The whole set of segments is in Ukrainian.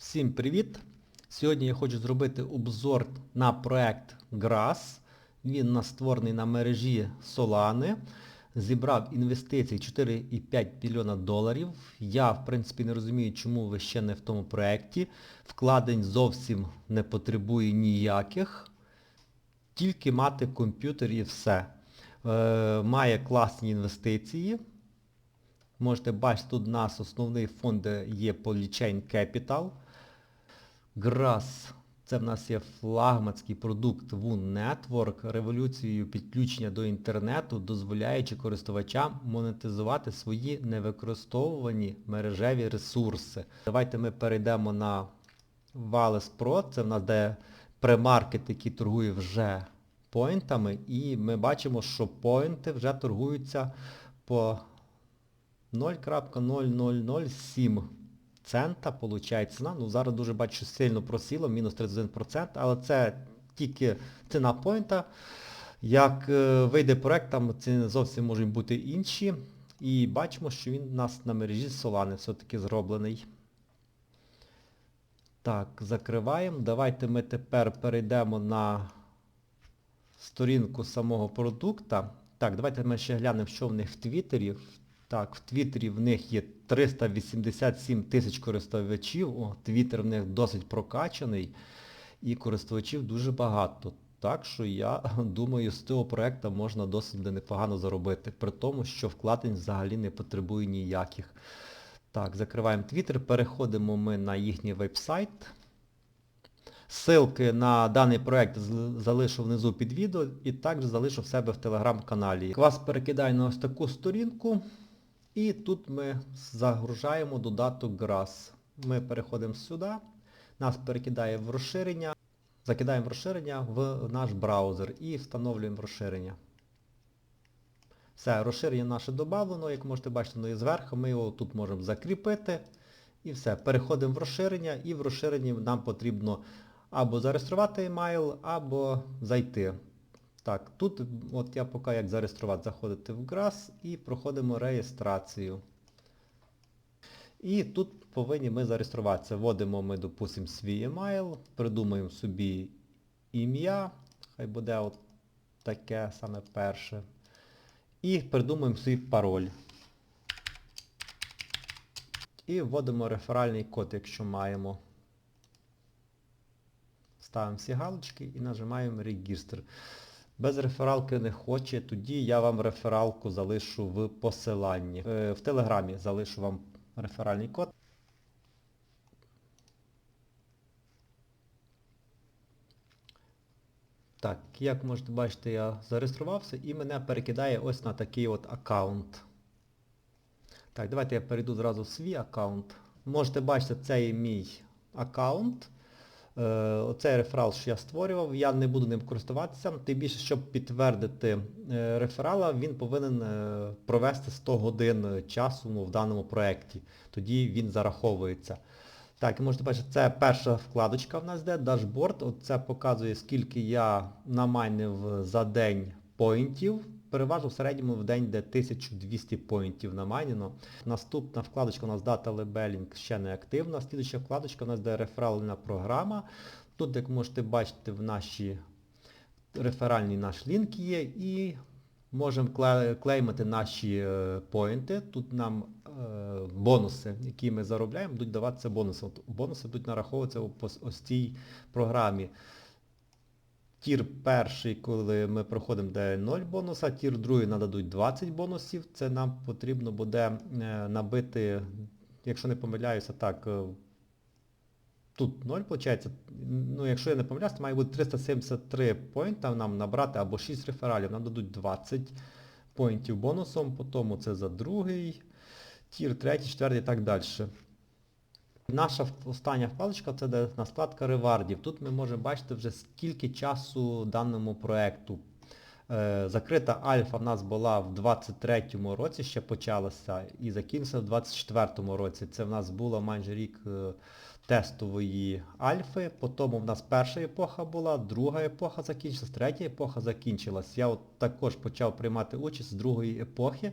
Всім привіт! Сьогодні я хочу зробити обзор на проект GRASS. Він у нас створений на мережі Solana. Зібрав інвестицій 4,5 мільйона доларів. Я, в принципі, не розумію, чому ви ще не в тому проєкті. Вкладень зовсім не потребує ніяких. Тільки мати комп'ютер і все. Е, має класні інвестиції. Можете бачити, тут у нас основний фонд є Polychain Capital. GRAS це в нас є флагманський продукт WUN Network, революцією підключення до інтернету, дозволяючи користувачам монетизувати свої невикористовувані мережеві ресурси. Давайте ми перейдемо на Vales Pro, це в нас де премаркет, який торгує вже поінтами, і ми бачимо, що поінти вже торгуються по 0.0007 цента, получає ціна. Ну зараз дуже бачу сильно просіло, мінус 31%, але це тільки ціна поінта. Як е, вийде проект, там ціни зовсім можуть бути інші. І бачимо, що він у нас на мережі Solana все-таки зроблений. Так, закриваємо. Давайте ми тепер перейдемо на сторінку самого продукта. Так, давайте ми ще глянемо, що в них в Твіттері. Так, в Твіттері в них є 387 тисяч користувачів. Твіттер в них досить прокачаний і користувачів дуже багато. Так що я думаю, з цього проекту можна досить непогано заробити, при тому, що вкладень взагалі не потребує ніяких. Так, закриваємо Twitter, переходимо ми на їхній веб-сайт. Ссылки на даний проект залишу внизу під відео і також залишу в себе в телеграм-каналі. Вас перекидаю на ось таку сторінку. І тут ми загружаємо додаток GRAS. Ми переходимо сюди, нас перекидає в розширення, закидаємо розширення в наш браузер і встановлюємо розширення. Все, розширення наше додано, як можете бачити, воно є зверху, ми його тут можемо закріпити. І все, переходимо в розширення і в розширенні нам потрібно або зареєструвати емайл, або зайти. Так, тут от я поки як зареєструвати, заходите в GRAS і проходимо реєстрацію. І тут повинні ми зареєструватися. Вводимо ми, допустимо, свій емайл, придумаємо собі ім'я, хай буде от таке саме перше. І придумаємо свій пароль. І вводимо реферальний код, якщо маємо. Ставимо всі галочки і нажимаємо Регістр. Без рефералки не хоче, тоді я вам рефералку залишу в посиланні. Е, в Телеграмі залишу вам реферальний код. Так, як можете бачити, я зареєструвався і мене перекидає ось на такий от аккаунт. Так, давайте я перейду зразу в свій аккаунт. Можете бачити, це є мій аккаунт. Е, оцей реферал, що я створював, я не буду ним користуватися, тим більше, щоб підтвердити е, реферала, він повинен е, провести 100 годин часу ну, в даному проєкті. Тоді він зараховується. Так, і можете бачити, це перша вкладочка в нас де, дашборд. Оце показує, скільки я намайнив за день поінтів. Переважно в середньому в день де 1200 поінтів намайнено. Наступна вкладочка у нас Data Labeling ще не активна. Слідуюча вкладочка у нас де реферальна програма. Тут, як можете бачити, в нашій реферальній наш лінк є і можемо клеймити наші е, поінти. Тут нам е, бонуси, які ми заробляємо, будуть даватися бонуси. Бонуси будуть нараховуватися ось цій програмі. Тір перший, коли ми проходимо, де 0 бонуса, тір другий нададуть 20 бонусів. Це нам потрібно буде е, набити, якщо не помиляюся, так, е, тут 0, виходить. Ну, якщо я не помиляюся, то має бути 373 поінта нам набрати або 6 рефералів. Нам дадуть 20 поінтів бонусом, потім це за другий, тір, третій, четвертий і так далі. Наша остання вкладочка це де ревардів. Тут ми можемо бачити вже скільки часу даному проєкту. Е, закрита альфа в нас була в 23-му році, ще почалася, і закінчилася в 24-му році. Це в нас було майже рік е, тестової альфи. Потім в нас перша епоха була, друга епоха закінчилась, третя епоха закінчилась. Я от також почав приймати участь з другої епохи.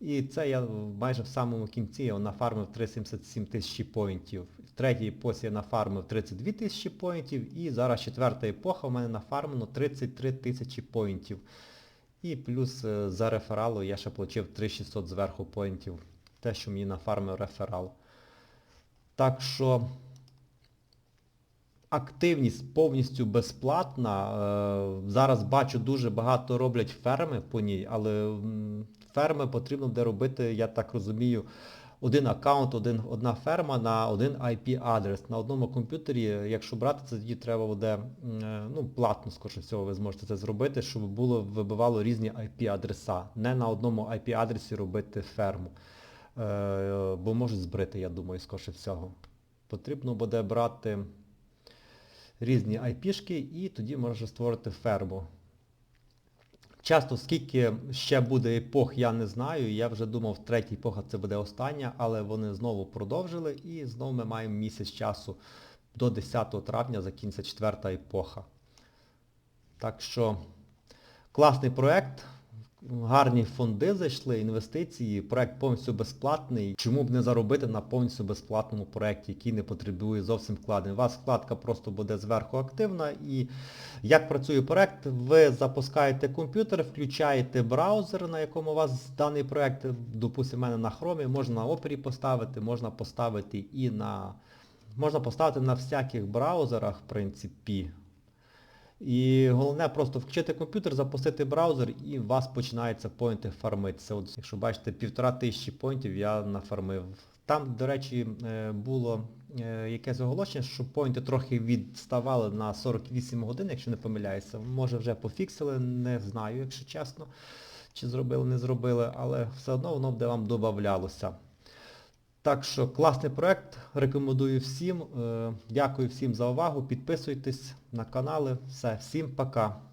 І це я майже в самому кінці я нафармив 377 тисячі поінтів. В третій епосі я нафармив 32 тисячі поінтів і зараз четверта епоха в мене нафармлено 33 тисячі поінтів. І плюс е, за рефералу я ще отримав 3600 зверху поінтів. Те, що мені нафармив реферал. Так що активність повністю безплатна. Е, Зараз бачу дуже багато роблять ферми по ній, але ферми потрібно буде робити, я так розумію, один аккаунт, один, одна ферма на один IP-адрес. На одному комп'ютері, якщо брати, це тоді треба буде, ну, платно, скоріше всього, ви зможете це зробити, щоб було, вибивало різні IP-адреса. Не на одному IP-адресі робити ферму. Е, Бо можуть збрити, я думаю, скоріше всього. Потрібно буде брати різні IP-шки і тоді можна створити ферму. Часто скільки ще буде епох, я не знаю. Я вже думав, третя епоха це буде остання, але вони знову продовжили і знову ми маємо місяць часу. До 10 травня закінчиться четверта епоха. Так що класний проект, гарні фонди зайшли, інвестиції, проект повністю безплатний. Чому б не заробити на повністю безплатному проекті, який не потребує зовсім вкладень. У вас вкладка просто буде зверху активна і як працює проект, ви запускаєте комп'ютер, включаєте браузер, на якому у вас даний проект, допустимо, мене на Chrome, можна на Opera поставити, можна поставити і на... Можна поставити на всяких браузерах, в принципі. І головне просто включити комп'ютер, запустити браузер і у вас починається поінти фармитися. От, якщо бачите, півтора тисячі поінтів я нафармив. Там, до речі, е, було е, якесь оголошення, що поінти трохи відставали на 48 годин, якщо не помиляюся. Може вже пофіксили, не знаю, якщо чесно, чи зробили, не зробили, але все одно воно буде вам додавалося. Так що класний проект, рекомендую всім. Е, Дякую всім за увагу. Підписуйтесь на канали. Все, всім пока.